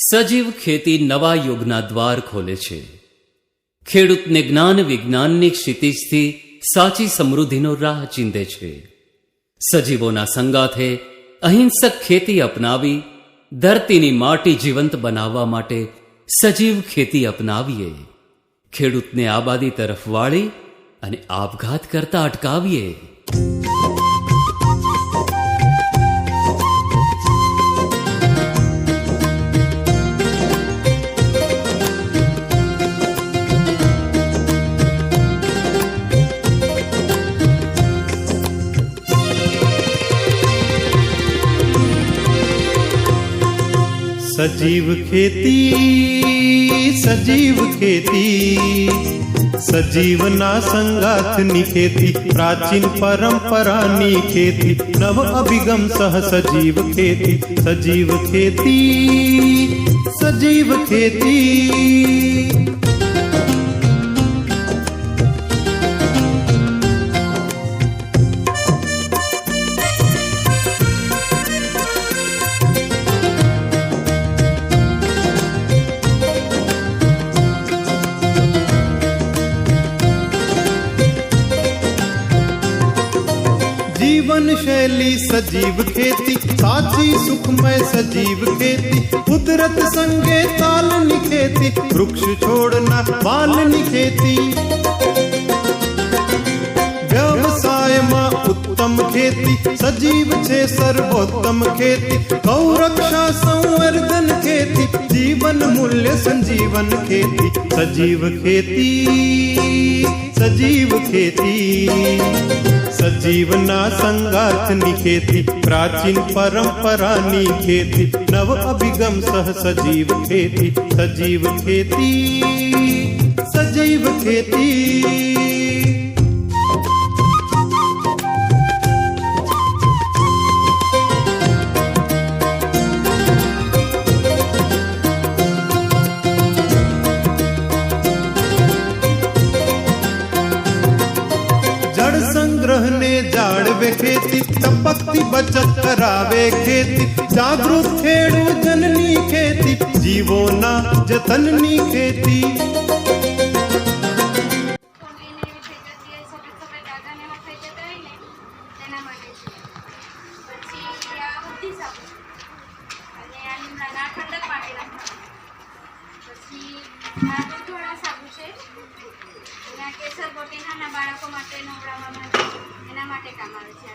સજીવ ખેતી નવા યુગના દ્વાર ખોલે છે. ખેડૂતને જ્ઞાન વિજ્ઞાનની ક્ષિતિજથી સાચી સમૃદ્ધિનો રાહ ચીંધે છે. સજીવોના સંગાથે અહિંસક ખેતી અપનાવી, ધરતીની માટી જીવંત બનાવવા માટે સજીવ ખેતી અપનાવીએ. ખેડૂતને આબાદી તરફ વાળી અને આપઘાત કરતા અટકાવીએ. સજીવ ખેતી સજીવ ખેતી સજીવના સંગાથની ખેતી પ્રાચીન પરંપરાની ખેતી નવ અભિગમ સહ સજીવ ખેતી સજીવ ખેતી સજીવ ખેતી જીવન શૈલી સજીવ ખેતી સાચી સુખમય સજીવ ખેતી કુદરત સંગે તાલની ખેતી વૃક્ષ છોડના પાલની ખેતી વ્યવસાયમાં ઉત્તમ ખેતી સજીવ છે સર્વોત્તમ ખેતી ગૌરક્ષા સંવર્ધન ખેતી જીવન મૂલ્ય સંજીવન ખેતી સજીવ ખેતી સજીવ ખેતી સજીવના સંગાથની ખેતી પ્રાચીન પરંપરાની ખેતી નવ અભિગમ સહ સજીવ ખેતી સજીવ ખેતી સજીવ ખેતી જાળવે ખેતી ટપકતી બચત કરાવે ખેતી. જાગૃત ખેડૂત જનની ખેતી જીવોના જતનની ખેતી. છે. એના કેસર કોટીનાના બાળકો માટે એના માટે કામ આવે છે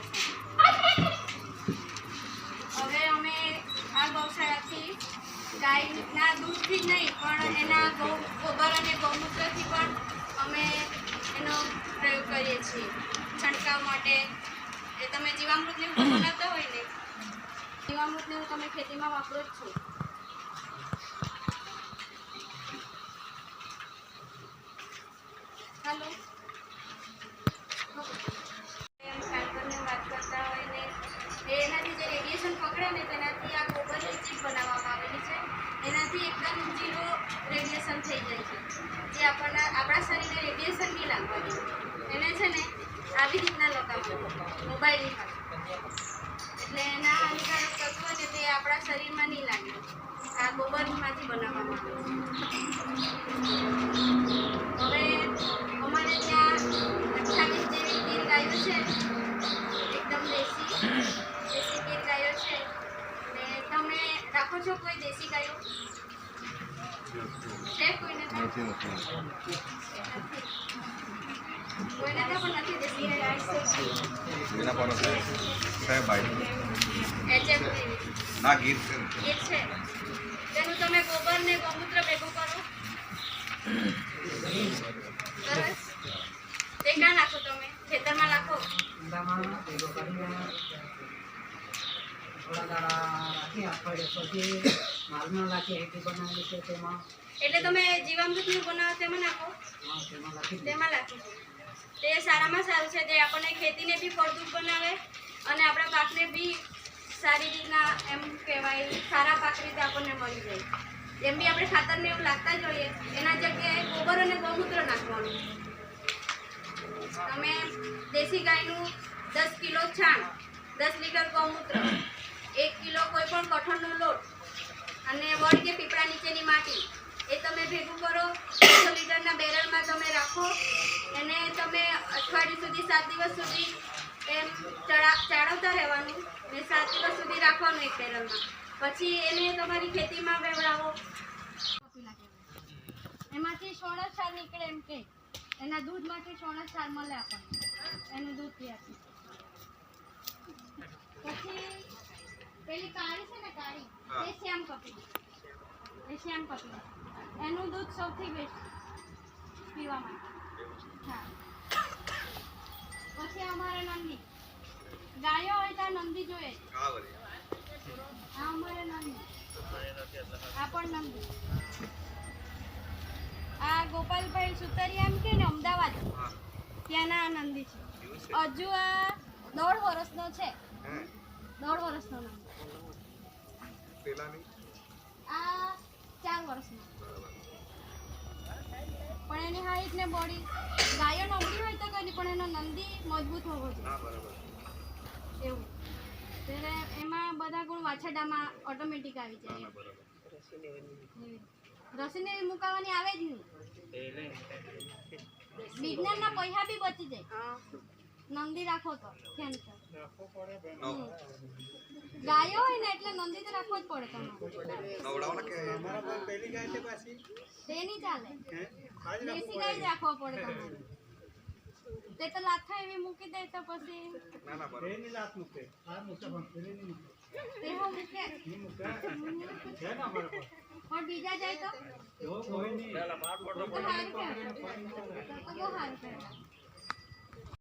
હવે અમે આ ગૌશાળાથી ગાયના દૂધથી જ નહીં, પણ એના ગૌ, ગોબર અને ગૌમૂત્રથી પણ અમે એનો પ્રયોગ કરીએ છીએ. છંટકાવ માટે. એ તમે જીવામૃતને બનાવતા હોય ને? જીવામૃતને તમે ખેતીમાં વાપરો જ છો. ને એનાથી જે રેડિયેશન પકડે ને, તેનાથી આ ગોબરની ચીપ બનાવવામાં આવેલી છે. એનાથી એકદમ ઝીરો રેડિયેશન થઈ જાય છે. જે આપણને, આપણા શરીરને રેડિયેશન નહીં લાગવાની. એને છે ને, આવી રીતના લગાવવાનું મોબાઈલની એટલે એના હાનિકારક તત્વો છે તે આપણા શરીરમાં નહીં લાગે. આ ગોબરમાંથી બનાવવામાં આવે હવે અમારે ત્યાં અઠ્ઠાવીસ જેવી ગીર ગાયો છે. એકદમ દેશી. દેશી ગીર ગાયો છે. ને તમે રાખો છો કોઈ દેશી ગાયો? છે કોઈને? કોઈને તો પણ નથી દેશી ગાય HF ના ગીત છે. ગીર છે. તેનું તમે ગોબર ને ગૌમૂત્ર ભેગું કરો સરસ તે ક્યાં નાખો તમે માલમાં તેમાં એટલે તમે જીવામૃતનું બનાવો તેમાં નાખો? તેમાં નાખી તે સારામાં સારું છે. તે આપણને ખેતીને બી ફળદ્રુપ બનાવે અને આપણા પાકને બી સારી રીતના એમ કહેવાય, સારા પાક રીતે આપણને મળી જાય. એમ બી આપણે ખાતરને એવું લાગતા જ હોઈએ, એના જગ્યાએ ગોબર અને ગૌમૂત્ર નાખવાનું. તમે દેશી ગાયનું દસ કિલો છાણ, દસ લીટર ગૌમૂત્ર, એક કિલો કોઈ પણ કઠણનો લોટ અને વડ કે પીપળા નીચેની માટી, એ તમે ભેગું કરો. બસો લીટરના બેરલમાં તમે રાખો. એને તમે અઠવાડિયું સુધી, સાત દિવસ સુધી એમ ચાળવતા રહેવાનું. ને સાત દિવસ સુધી રાખવાનું એક બેરલમાં. પછી એને તમારી ખેતીમાં વેવડાવો. એમાંથી સોળ સાર નીકળે એમ કે. એના દૂધ માટે ચોણસ સાર મળે આપણને. એનું દૂધ પીવાથી પછી પેલી કાળી છે ને કાળી એ શ્યામ કપી એ શ્યામ કપી એનું દૂધ સૌથી બેસ્ટ પીવા માટે. હા. પછી અમારે નંદી. ગાયો હોય ત્યાં નંદી જોઈએ. હા અમારે નંદી. આ પણ નંદી. આ ગોપાલભાઈ સુતરિયા એમ કે ને અમદાવાદ. ત્યાંના આનંદી નંદી છે. હજુ આ દોઢ વર્ષનો છે. દોઢ વર્ષનો આ ચાર વર્ષનો. પણ એની હાઈટ ને બોડી ગાયો નબળી હોય તો કઈ પણ એનો નંદી મજબૂત હોવો જોઈએ. એવું. ત્યારે એમાં બધા ગુણ વાછરડામાં ઓટોમેટિક આવી જાય. રસીને મુકાવાની આવે જ નહીં. વિજ્ઞાનના પૈસા બી બચી જાય. નંદી રાખો તો ગાયો હોય ને એટલે નંદી તો રાખવો જ પડે તમારે. ને નહીં ચાલે. દેશી ગાય જ રાખવા પડે તમારે. તે તો લાથા એવી મૂકી દે તો પછી ના ના બરાબર. તે હો? મૂકે પણ બીજા જાય તો તો હાર કે તો બહુ સારું કહેવાય.